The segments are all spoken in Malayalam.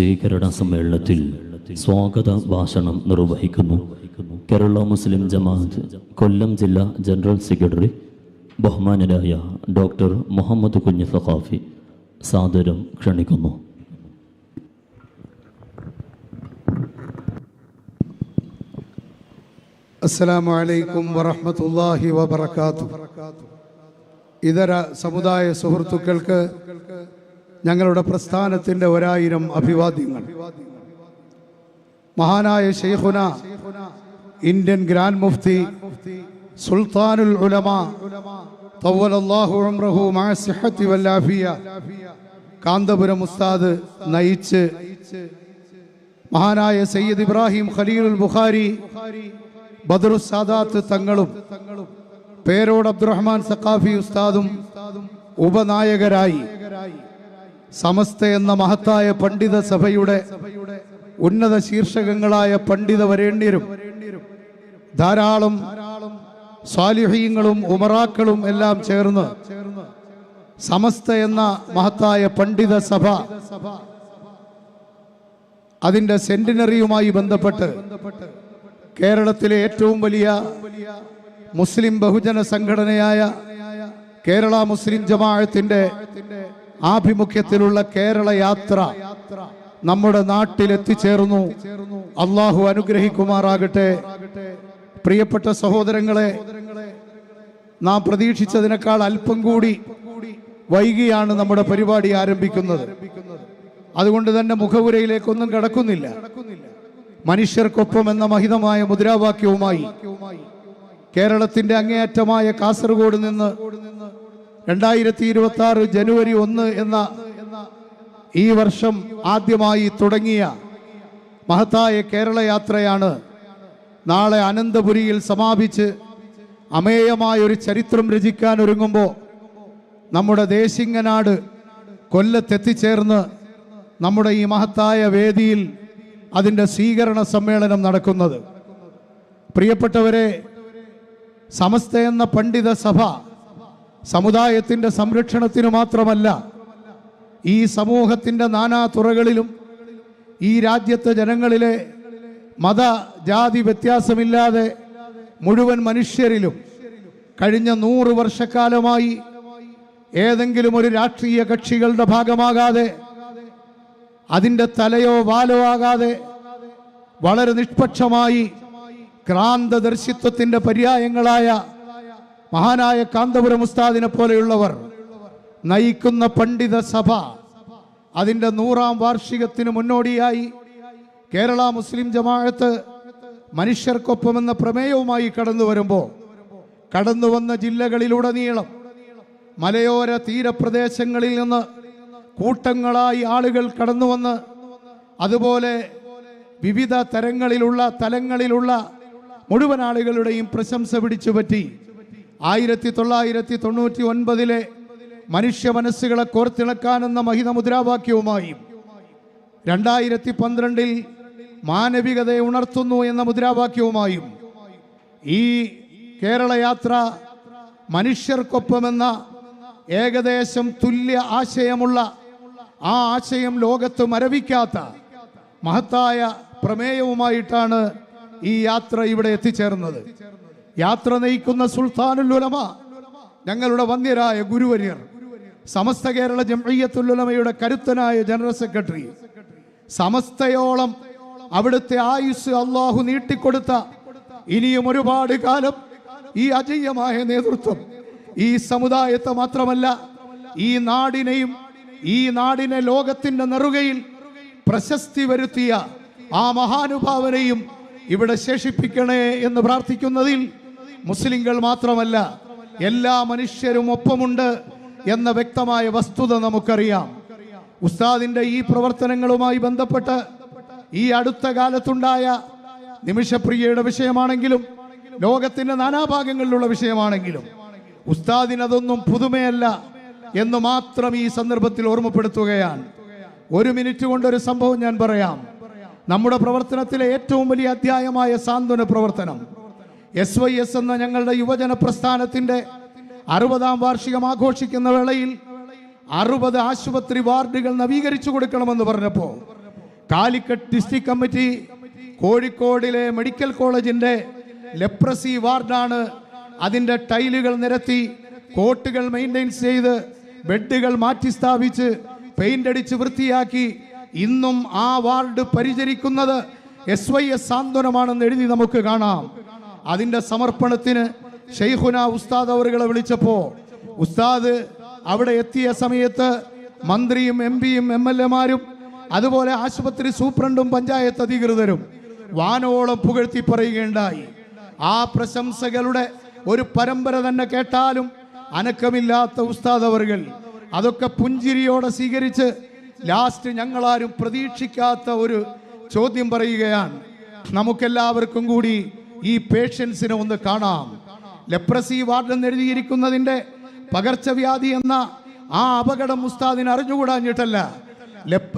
സ്വീകരണ സമ്മേളനത്തിൽ സ്വാഗത ഭാഷണം നിർവഹിക്കുന്നു കേരള മുസ്ലിം ജമാഅത്ത് കൊല്ലം ജില്ലാ ജനറൽ സെക്രട്ടറി ബഹുമാനരായ ഡോക്ടർ മുഹമ്മദ് കുഞ്ഞ് സഖാഫി സാദരം ക്ഷണിക്കുന്നു. അസ്സലാമു അലൈക്കും വറഹ്മത്തുള്ളാഹി ഇതര സമുദായ സുഹൃത്തുക്കൾക്ക് ഞങ്ങളുടെ പ്രസ്ഥാനത്തിന്റെ ഒരായിരം അഭിവാദ്യങ്ങൾ. മഹാനായ ഷെയ്ഖുന ഇന്ത്യൻ ഗ്രാൻഡ് മുഫ്തി സുൽത്താനുൽ ഉലമ കാന്തപുരം ഉസ്താദ് നയിച്ച് മഹാനായ സയ്യിദ് ഇബ്രാഹിം ഖലീലുൽ ബുഖാരി ബദറു സാദാത്ത് തങ്ങളും പേരോട് അബ്ദുറഹ്മാൻ സഖാഫി ഉസ്താദും ഉപനായകരായി സമസ്ത എന്ന മഹത്തായ പണ്ഡിത സഭയുടെ ഉന്നത ശീർഷകങ്ങളായ പണ്ഡിത വരേണ്യരും ധാരാളം സ്വാലിഹീങ്ങളും ഉമറാക്കളും എല്ലാം ചേർന്ന് സമസ്ത എന്ന മഹത്തായ പണ്ഡിത സഭ അതിന്റെ സെന്റിനറിയുമായി ബന്ധപ്പെട്ട് കേരളത്തിലെ ഏറ്റവും വലിയ മുസ്ലിം ബഹുജന സംഘടനയായ കേരള മുസ്ലിം ജമാഅത്തിന്റെ ആഭിമുഖ്യത്തിലുള്ള കേരള യാത്ര നമ്മുടെ നാട്ടിൽ എത്തിച്ചേർന്നു അള്ളാഹു അനുഗ്രഹിക്കുമാറാകട്ടെ. പ്രിയപ്പെട്ട സഹോദരങ്ങളെ നാം പ്രതീക്ഷിച്ചതിനേക്കാൾ അല്പം കൂടി വൈകിയാണ് നമ്മുടെ പരിപാടി ആരംഭിക്കുന്നത്. അതുകൊണ്ട് തന്നെ മുഖപുരയിലേക്കൊന്നും കടക്കുന്നില്ല. മനുഷ്യർക്കൊപ്പം എന്ന മഹിതമായ മുദ്രാവാക്യവുമായി കേരളത്തിന്റെ അങ്ങേയറ്റമായ കാസർഗോഡ് നിന്ന് രണ്ടായിരത്തി ഇരുപത്തി ആറ് ജനുവരി ഒന്ന് എന്ന ഈ വർഷം ആദ്യമായി തുടങ്ങിയ മഹത്തായ കേരള യാത്രയാണ് നാളെ അനന്തപുരിയിൽ സമാപിച്ച് അമേയമായ ഒരു ചരിത്രം രചിക്കാൻ ഒരുങ്ങുമ്പോൾ നമ്മുടെ ദേശിങ്ങനാട് കൊല്ലത്തെത്തിച്ചേർന്ന് നമ്മുടെ ഈ മഹത്തായ വേദിയിൽ അതിന്റെ സ്വീകരണ സമ്മേളനം നടക്കുന്നത്. പ്രിയപ്പെട്ടവരെ സമസ്ത എന്ന പണ്ഡിത സഭ സമുദായത്തിന്റെ സംരക്ഷണത്തിന് മാത്രമല്ല ഈ സമൂഹത്തിന്റെ നാനാ തുറകളിലും ഈ രാജ്യത്തെ ജനങ്ങളിലെ മത ജാതി വ്യത്യാസമില്ലാതെ മുഴുവൻ മനുഷ്യരിലും കഴിഞ്ഞ നൂറ് വർഷക്കാലമായി ഏതെങ്കിലും ഒരു രാഷ്ട്രീയ കക്ഷികളുടെ ഭാഗമാകാതെ അതിന്റെ തലയോ വാലോ ആകാതെ വളരെ നിഷ്പക്ഷമായി ക്രാന്തദർശിത്വത്തിന്റെ പര്യായങ്ങളായ മഹാനായ കാന്തപുരം ഉസ്താദിനെ പോലെയുള്ളവർ നയിക്കുന്ന പണ്ഡിത സഭ അതിന്റെ നൂറാം വാർഷികത്തിന് മുന്നോടിയായി കേരള മുസ്ലിം ജമാഅത്ത് മനുഷ്യർക്കൊപ്പം എന്ന പ്രമേയവുമായി കടന്നു വരുമ്പോൾ കടന്നു വന്ന ജില്ലകളിലുടനീളം മലയോര തീരപ്രദേശങ്ങളിൽ നിന്ന് കൂട്ടങ്ങളായി ആളുകൾ കടന്നു വന്ന് അതുപോലെ വിവിധ തരങ്ങളിലുള്ള തലങ്ങളിലുള്ള മുഴുവൻ ആളുകളുടെയും പ്രശംസ പിടിച്ചു പറ്റി ആയിരത്തി തൊള്ളായിരത്തി തൊണ്ണൂറ്റി ഒൻപതിലെ മനുഷ്യ മനസ്സുകളെ കോർത്തിണക്കാനെന്ന മഹിത മുദ്രാവാക്യവുമായും രണ്ടായിരത്തി പന്ത്രണ്ടിൽ മാനവികതയെ ഉണർത്തുന്നു എന്ന മുദ്രാവാക്യവുമായും ഈ കേരള യാത്ര മനുഷ്യർക്കൊപ്പമെന്ന ഏകദേശം തുല്യ ആശയമുള്ള ആ ആശയം ലോകത്ത് മരവിക്കാത്ത മഹത്തായ പ്രമേയവുമായിട്ടാണ് ഈ യാത്ര ഇവിടെ എത്തിച്ചേർന്നത്. യാത്ര നയിക്കുന്ന സുൽത്താനുൽ ഉലമ ഞങ്ങളുടെ വന്യരായ ഗുരുവര്യർ സമസ്ത കേരള ജംഇയ്യത്തുൽ ഉലമയുടെ കരുത്തനായ ജനറൽ സെക്രട്ടറി സമസ്തയോളം അവിടുത്തെ ആയുസ് അള്ളാഹു നീട്ടിക്കൊടുത്ത ഇനിയും ഒരുപാട് കാലം ഈ അജയ്യമായ നേതൃത്വം ഈ സമുദായത്തെ മാത്രമല്ല ഈ നാടിനെയും ഈ നാടിനെ ലോകത്തിന്റെ നെറുകയിൽ പ്രശസ്തി വരുത്തിയ ആ മഹാനുഭാവനെയും ഇവിടെ ശേഷിപ്പിക്കണേ എന്ന് പ്രാർത്ഥിക്കുന്നതിൽ മുസ്ലിങ്ങൾ മാത്രമല്ല എല്ലാ മനുഷ്യരും ഒപ്പമുണ്ട് എന്ന വ്യക്തമായ വസ്തുത നമുക്കറിയാം. ഉസ്താദിന്റെ ഈ പ്രവർത്തനങ്ങളുമായി ബന്ധപ്പെട്ട് ഈ അടുത്ത കാലത്തുണ്ടായ നിമിഷപ്രിയയുടെ വിഷയമാണെങ്കിലും ലോകത്തിന്റെ നാനാഭാഗങ്ങളിലുള്ള വിഷയമാണെങ്കിലും ഉസ്താദിനതൊന്നും പുതുമയല്ല എന്ന് മാത്രം ഈ സന്ദർഭത്തിൽ ഓർമ്മപ്പെടുത്തുകയാണ്. ഒരു മിനിറ്റ് കൊണ്ടൊരു സംഭവം ഞാൻ പറയാം. നമ്മുടെ പ്രവർത്തനത്തിലെ ഏറ്റവും വലിയ അധ്യായമായ സാന്ത്വന പ്രവർത്തനം എസ് വൈ എസ് എന്ന ഞങ്ങളുടെ യുവജന പ്രസ്ഥാനത്തിന്റെ അറുപതാം വാർഷികം ആഘോഷിക്കുന്ന വേളയിൽ അറുപത് ആശുപത്രി വാർഡുകൾ നവീകരിച്ചു കൊടുക്കണമെന്ന് പറഞ്ഞപ്പോൾ കാലിക്കറ്റ് ഡിസ്ട്രിക്ട് കമ്മിറ്റി കോഴിക്കോടിലെ മെഡിക്കൽ കോളേജിന്റെ ലെപ്രസി വാർഡാണ് അതിന്റെ ടൈലുകൾ നിരത്തി കോട്ടുകൾ മെയിന്റെയിൻസ് ചെയ്ത് ബെഡുകൾ മാറ്റി സ്ഥാപിച്ച് പെയിന്റ് അടിച്ച് വൃത്തിയാക്കി ഇന്നും ആ വാർഡ് പരിചരിക്കുന്നത് എസ് വൈ എസ് സാന്ത്വനമാണെന്ന് എഴുതി നമുക്ക് കാണാം. അതിന്റെ സമർപ്പണത്തിന് ഷെയ്ഖുന ഉസ്താദ് അവറുകളെ വിളിച്ചപ്പോൾ ഉസ്താദ് അവിടെ എത്തിയ സമയത്ത് മന്ത്രിയും എം പിയും എം എൽ എമാരും അതുപോലെ ആശുപത്രി സൂപ്രണ്ടും പഞ്ചായത്ത് അധികൃതരും വാനോളം പുകഴ്ത്തി പറയുകയുണ്ടായി. ആ പ്രശംസകളുടെ ഒരു പരമ്പര തന്നെ കേട്ടാലും അനക്കമില്ലാത്ത ഉസ്താദ് അവറുകൾ അതൊക്കെ പുഞ്ചിരിയോടെ സ്വീകരിച്ച് ലാസ്റ്റ് ഞങ്ങളാരും പ്രതീക്ഷിക്കാത്ത ഒരു ചോദ്യം പറയുകയാണ്. നമുക്കെല്ലാവർക്കും കൂടി ഈ പേഷ്യൻസിനെ ഒന്ന് കാണാം. ലെപ്രസി വാർഡ് എന്ന് എഴുതിയിരിക്കുന്നതിന്റെ പകർച്ചവ്യാധി എന്ന ആ അപകടം ഉസ്താദിന് അറിഞ്ഞുകൂടാഞ്ഞിട്ടല്ല.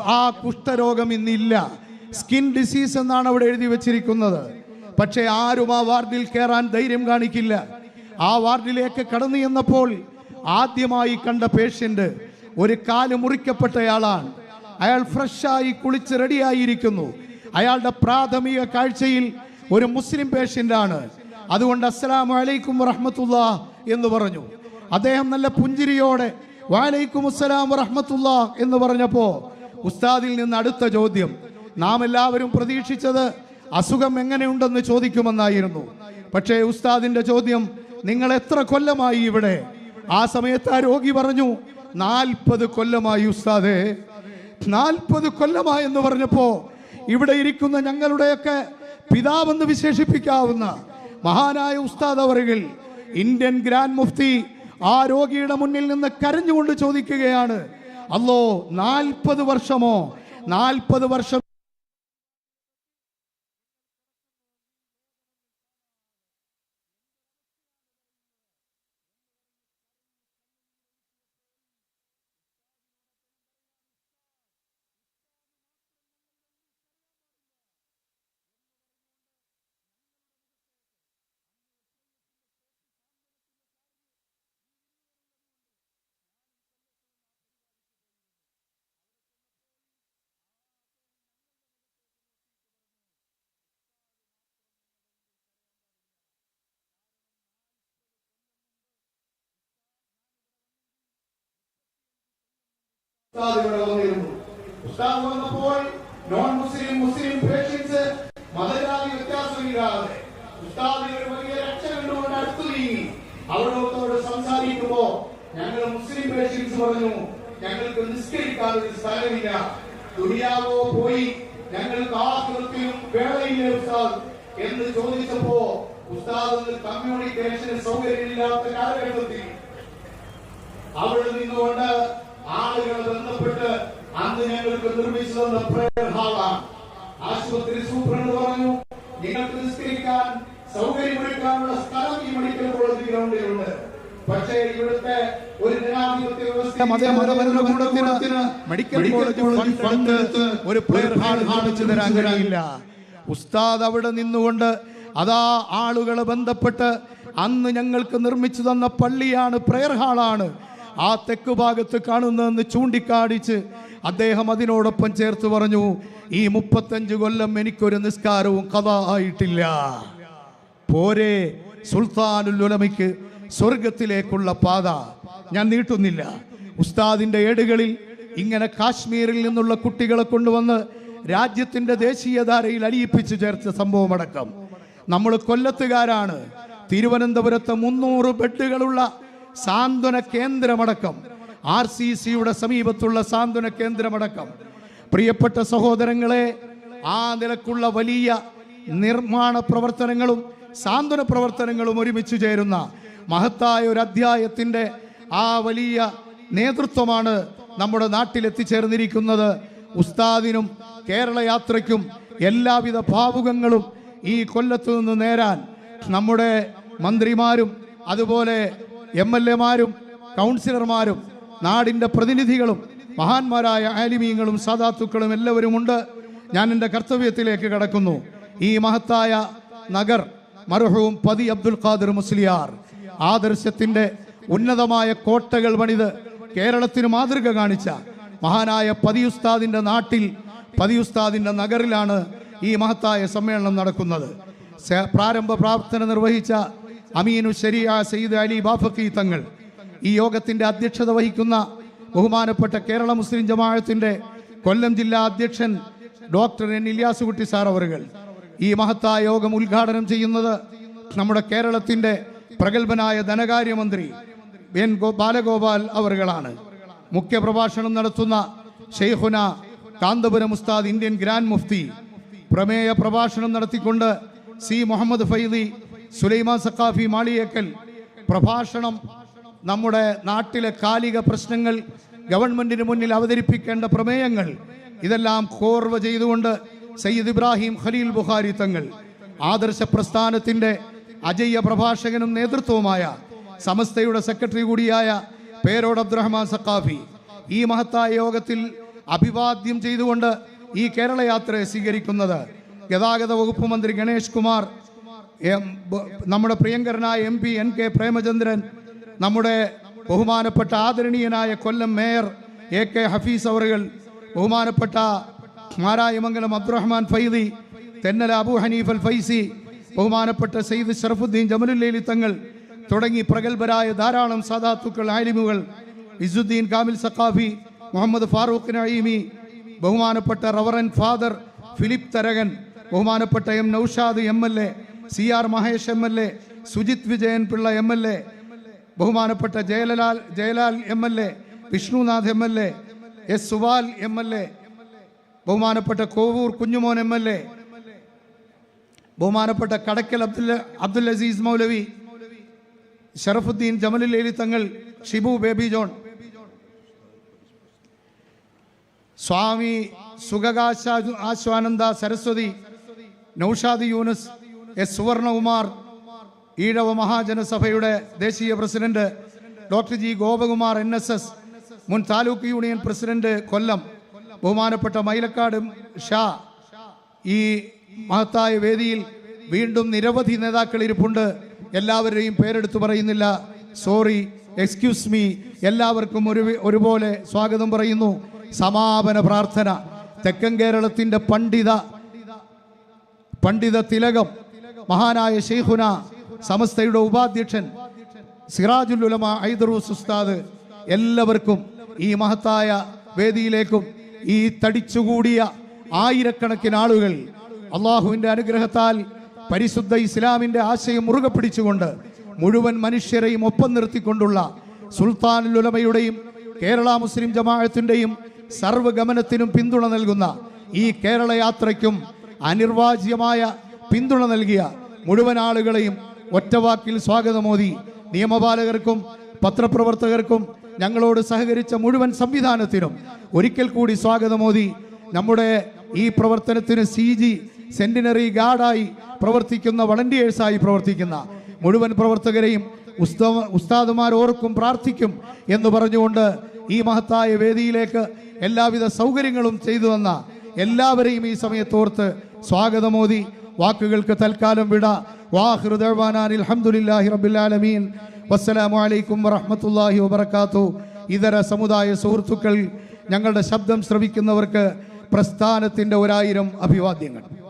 ആ കുഷ്ഠരോഗം ഇന്നില്ല. സ്കിൻ ഡിസീസ് എന്നാണ് അവിടെ എഴുതി വെച്ചിരിക്കുന്നത്. പക്ഷേ ആരും ആ വാർഡിൽ കയറാൻ ധൈര്യം കാണിക്കില്ല. ആ വാർഡിലേക്ക് കടന്നു ചെന്നപ്പോൾ ആദ്യമായി കണ്ട പേഷ്യന്റ് ഒരു കാൽ മുറിക്കപ്പെട്ടയാളാണ്. അയാൾ ഫ്രഷായി കുളിച്ച് റെഡിയായിരിക്കുന്നു അയാളുടെ പ്രാഥമിക കാഴ്ചയിൽ ഒരു മുസ്ലിം പേഷ്യന്റ് ആണ് അതുകൊണ്ട് അസ്സലാമു അലൈക്കും വറഹ്മത്തുള്ള എന്ന് പറഞ്ഞു. അദ്ദേഹം നല്ല പുഞ്ചിരിയോടെ വാലൈക്കും അസ്സലാം വറഹമത്തുള്ള എന്ന് പറഞ്ഞപ്പോ ഉസ്താദിൽ നിന്ന് അടുത്ത ചോദ്യം. നാം എല്ലാവരും പ്രതീക്ഷിച്ചത് അസുഖം എങ്ങനെയുണ്ടെന്ന് ചോദിക്കുമെന്നായിരുന്നു. പക്ഷേ ഉസ്താദിന്റെ ചോദ്യം നിങ്ങൾ എത്ര കൊല്ലമായി ഇവിടെ? ആ സമയത്ത് ആ രോഗി പറഞ്ഞു നാൽപ്പത് കൊല്ലമായി ഉസ്താദേ. നാൽപ്പത് കൊല്ലമായി എന്ന് പറഞ്ഞപ്പോ ഇവിടെ ഇരിക്കുന്ന ഞങ്ങളുടെയൊക്കെ പിതാവെന്ന് വിശേഷിപ്പിക്കാവുന്ന മഹാനായ ഉസ്താദ് അവറുകൾ ഇന്ത്യൻ ഗ്രാൻഡ് മുഫ്തി ആ രോഗിയുടെ മുന്നിൽ നിന്ന് കരഞ്ഞുകൊണ്ട് ചോദിക്കുകയാണ് അല്ലോ നാൽപ്പത് വർഷമോ? നാൽപ്പത് വർഷം ഉസ്താദ് വന്നിരുന്നു. ഉസ്താദ് വന്നപ്പോൾ നോൺ മുസ്ലിം മുസ്ലിം പേഷ്യൻസ് മതജാതി വ്യത്യാസമില്ലാതെ ഉസ്താദിന് ഒരു വലിയ രക്ഷ കണ്ടുകൊണ്ട് അടുത്തു നീങ്ങി. അവരോട് സംസാരിക്കുമ്പോ ഞങ്ങൾ മുസ്ലിം പേഷ്യൻസ് പറഞ്ഞു ഞങ്ങൾക്ക് നിസ്കരിക്കാൻ ഒരു സ്ഥലമില്ല. ദുനിയാവോ പോയി. ഞങ്ങൾക്ക് ആഹൃത്തിലും വേളയില്ല ഉസ്താദ്? എന്ന് ചോദിച്ചപ്പോ ഉസ്താദ് കമ്മ്യൂണിക്കേഷൻ സൗകര്യമില്ലാത്ത കാലഘട്ടത്തിൽ അവിടെ നിന്നുകൊണ്ട് അന്ന് ഞങ്ങൾക്ക് നിർമ്മിച്ചു തന്ന പ്രേയർ ഹാളാണ് ആശുപത്രി സൂപ്രണ്ട് പറഞ്ഞു നിങ്ങൾക്ക് നിസ്കരിക്കാൻ സൗകര്യമൊരുക്കാനുള്ള സ്ഥലം ഈ മെഡിക്കൽ കോളേജ് ഗ്രൗണ്ടിലുണ്ട്. പക്ഷേ ഇവിടുത്തെ ഒരു ജനാധിപത്യ വ്യവസ്ഥ ഹാൾ കാണിച്ചു തരാൻ കഴിയില്ല. ഉസ്താദ് അവിടെ നിന്നുകൊണ്ട് അതാ ആളുകളെ ബന്ധപ്പെട്ട് അന്ന് ഞങ്ങൾക്ക് നിർമ്മിച്ചു തന്ന പള്ളിയാണ് പ്രയർ ഹാളാണ്. ആ തെക്ക് ഭാഗത്ത് കാണുന്നതെന്ന് ചൂണ്ടിക്കാണിച്ച് അദ്ദേഹം അതിനോടൊപ്പം ചേർത്ത് പറഞ്ഞു ഈ മുപ്പത്തഞ്ച് കൊല്ലം എനിക്കൊരു നിസ്കാരവും കഥ ആയിട്ടില്ല. പോരെ സുൽത്താനുൽ ഉലമയ്ക്ക് സ്വർഗത്തിലേക്കുള്ള പാത ഞാൻ നീട്ടുന്നില്ല. ഉസ്താദിന്റെ ഏടുകളിൽ ഇങ്ങനെ കാശ്മീരിൽ നിന്നുള്ള കുട്ടികളെ കൊണ്ടുവന്ന് രാജ്യത്തിന്റെ ദേശീയധാരയിൽ അലിയിപ്പിച്ചു ചേർത്ത സംഭവമടക്കം. നമ്മൾ കൊല്ലത്തുകാരാണ്. തിരുവനന്തപുരത്ത് മുന്നൂറ് ബെഡുകളുള്ള സാന്ത്വന കേന്ദ്രമടക്കം. ആർ സി സിയുടെ സമീപത്തുള്ള സാന്ത്വന കേന്ദ്രമടക്കം. പ്രിയപ്പെട്ട സഹോദരങ്ങളെ ആ നിലക്കുള്ള വലിയ നിർമ്മാണ പ്രവർത്തനങ്ങളും സാന്ത്വന പ്രവർത്തനങ്ങളും ഒരുമിച്ച് ചേരുന്ന മഹത്തായ ഒരു അധ്യായത്തിന്റെ ആ വലിയ നേതൃത്വമാണ് നമ്മുടെ നാട്ടിലെത്തിച്ചേർന്നിരിക്കുന്നത്. ഉസ്താദിനും കേരള യാത്രയ്ക്കും എല്ലാവിധ ഭാവുകങ്ങളും ഈ കൊല്ലത്തു നിന്ന് നേരാൻ നമ്മുടെ മന്ത്രിമാരും അതുപോലെ എം എൽ എമാരും കൗൺസിലർമാരും നാടിന്റെ പ്രതിനിധികളും മഹാന്മാരായ ആലിമീങ്ങളും സാധാത്തുക്കളും എല്ലാവരുമുണ്ട് ഞാൻ എന്റെ കർത്തവ്യത്തിലേക്ക് കടക്കുന്നു. ഈ മഹത്തായ നഗർ മർഹൂം പതി അബ്ദുൽ ഖാദിർ മുസ്ലിയാർ. ആദർശത്തിന്റെ ഉന്നതമായ കോട്ടകൾ പണിത് കേരളത്തിന് മാതൃക കാണിച്ച മഹാനായ പതി ഉസ്താദിന്റെ നാട്ടിൽ പതിയുസ്താദിന്റെ നഗറിലാണ് ഈ മഹത്തായ സമ്മേളനം നടക്കുന്നത്. പ്രാരംഭ പ്രാർത്ഥന നിർവഹിച്ച അമീനു ശരിയ സയ്യിദ് അലി ബാഫക്കി തങ്ങൾ ഈ യോഗത്തിന്റെ അധ്യക്ഷത വഹിക്കുന്ന ബഹുമാനപ്പെട്ട കേരള മുസ്ലിം ജമാഅത്തിന്റെ കൊല്ലം ജില്ലാ അധ്യക്ഷൻ ഡോക്ടർ എൻ ഇല്യാസുകുട്ടി സാർ അവറുകൾ. ഈ മഹത്തായ യോഗം ഉദ്ഘാടനം ചെയ്യുന്നത് നമ്മുടെ കേരളത്തിന്റെ പ്രഗത്ഭനായ ധനകാര്യമന്ത്രി എൻ ബാലഗോപാൽ അവറുകളാണ്. മുഖ്യ പ്രഭാഷണം നടത്തുന്ന ഷെയ്ഖുന കാന്തപുരം ഉസ്താദ് ഇന്ത്യൻ ഗ്രാൻഡ് മുഫ്തി. പ്രമേയ പ്രഭാഷണം നടത്തിക്കൊണ്ട് സി മുഹമ്മദ് ഫൈദി സുലൈമാൻ സക്കാഫി മാളിയേക്കൽ പ്രഭാഷണം നമ്മുടെ നാട്ടിലെ കാലിക പ്രശ്നങ്ങൾ ഗവൺമെന്റിന് മുന്നിൽ അവതരിപ്പിക്കേണ്ട പ്രമേയങ്ങൾ ഇതെല്ലാം കോർവ ചെയ്തുകൊണ്ട് സയ്യിദ് ഇബ്രാഹിം ഖലീൽ ബുഖാരി തങ്ങൾ ആദർശ പ്രസ്ഥാനത്തിന്റെ അജയ്യ പ്രഭാഷകനും നേതൃത്വവുമായ സമസ്തയുടെ സെക്രട്ടറി കൂടിയായ പേരോട് അബ്ദുറഹ്മാൻ സക്കാഫി ഈ മഹത്തായ യോഗത്തിൽ അഭിവാദ്യം ചെയ്തുകൊണ്ട് ഈ കേരള യാത്രയെ സ്വീകരിക്കുന്നത് ഗതാഗത വകുപ്പ് മന്ത്രി ഗണേഷ് കുമാർ നമ്മുടെ പ്രിയങ്കരനായ M P N K Premachandran നമ്മുടെ ബഹുമാനപ്പെട്ട ആദരണീയനായ Kollam mayor A K Hafeez അവറുകൾ ബഹുമാനപ്പെട്ട മാരായമംഗലം അബ്ദുറഹ്മാൻ ഫൈദി തെന്നല അബു ഹനീഫ് അൽ ഫൈസി ബഹുമാനപ്പെട്ട സയ്യിദ് ഷറഫുദ്ദീൻ ജമലുല്ലേലി തങ്ങൾ തുടങ്ങി പ്രഗത്ഭരായ ധാരാളം സാധാത്തുക്കൾ ആലിമുകൾ ഇസുദ്ദീൻ കാമിൽ സഖാഫി മുഹമ്മദ് ഫാറൂഖ് നഈമി ബഹുമാനപ്പെട്ട റവറൻ ഫാദർ ഫിലിപ്പ് തരകൻ ബഹുമാനപ്പെട്ട M Noushad M L A C R Mahesh M L A Sujith Vijayan Pillai M L A ബഹുമാനപ്പെട്ട Jayalal Jayalal M L A Vishnunath M L A S Suval M L A ബഹുമാനപ്പെട്ട Kovoor Kunjumon M L A ബഹുമാനപ്പെട്ട കടക്കൽ അബ്ദുൽ അബ്ദുൽ അസീസ് മൗലവി ഷറഫുദ്ദീൻ ജമലുൽ തങ്ങൾ ഷിബു ബേബി ജോൺ. സ്വാമി സുഖകാശ ആശ്വാനന്ദ സരസ്വതി നൌഷാദ് യൂനസ് എസ് സുവർണകുമാർ ഈഴവ മഹാജനസഭയുടെ ദേശീയ president doctor G Gopakumar N S S മുൻ താലൂക്ക് യൂണിയൻ പ്രസിഡന്റ് കൊല്ലം ബഹുമാനപ്പെട്ട മൈലക്കാട് ഷാ ഈ മഹത്തായ വേദിയിൽ വീണ്ടും നിരവധി നേതാക്കൾ ഇരിപ്പുണ്ട്. എല്ലാവരെയും പേരെടുത്തു പറയുന്നില്ല. Sorry excuse me. എല്ലാവർക്കും ഒരു ഒരുപോലെ സ്വാഗതം പറയുന്നു. സമാപന പ്രാർത്ഥന. തെക്കൻ കേരളത്തിന്റെ പണ്ഡിത പണ്ഡിത തിലകം മഹാനായ ഷെയ്ഖുന സമസ്തയുടെ ഉപാധ്യക്ഷൻ സിറാജുൽ ഉലമ ഐദറൂസ് ഉസ്താദ് എല്ലാവർക്കും ഈ മഹത്തായ വേദിയിലേക്കും ഈ തടിച്ചുകൂടിയ ആയിരക്കണക്കിന് ആളുകൾ അള്ളാഹുവിന്റെ അനുഗ്രഹത്താൽ പരിശുദ്ധ ഇസ്ലാമിന്റെ ആശയം മുറുകെ പിടിച്ചുകൊണ്ട് മുഴുവൻ മനുഷ്യരെയും ഒപ്പം നിർത്തിക്കൊണ്ടുള്ള സുൽത്താനുൽ ഉലമയുടെയും കേരള മുസ്ലിം ജമാഅത്തിന്റെയും സർവഗമനത്തിനും പിന്തുണ നൽകുന്ന ഈ കേരള യാത്രയ്ക്കും അനിർവാജ്യമായ പിന്തുണ നൽകിയ മുഴുവൻ ആളുകളെയും ഒറ്റവാക്കിൽ സ്വാഗതം സ്വാഗതമോദി നിയമപാലകർക്കും പത്രപ്രവർത്തകർക്കും ഞങ്ങളോട് സഹകരിച്ച മുഴുവൻ സംവിധാനത്തിനും ഒരിക്കൽ കൂടി സ്വാഗതം സ്വാഗതമോദി നമ്മുടെ ഈ പ്രവർത്തനത്തിന് സി ജി സെന്റിനറി ഗാർഡായി പ്രവർത്തിക്കുന്ന വളണ്ടിയേഴ്സായി പ്രവർത്തിക്കുന്ന മുഴുവൻ പ്രവർത്തകരെയും ഉസ്താ ഉസ്താദുമാർ ഓർക്കും പ്രാർത്ഥിക്കും എന്ന് പറഞ്ഞുകൊണ്ട് ഈ മഹത്തായ വേദിയിലേക്ക് എല്ലാവിധ സൗകര്യങ്ങളും ചെയ്തു തന്ന എല്ലാവരെയും ഈ സമയത്തോർത്ത് സ്വാഗതമോദി വാക്കുകൾക്ക് തൽക്കാലം വിട. ആലമീൻ. വസ്സലാമു അലൈക്കും വറഹ്മത്തുള്ളാഹി വബറകാത്തു. ഇതര സമുദായ സുഹൃത്തുക്കൾ ഞങ്ങളുടെ ശബ്ദം ശ്രവിക്കുന്നവർക്ക് പ്രസ്ഥാനത്തിന്റെ ഒരായിരം അഭിവാദ്യങ്ങൾ.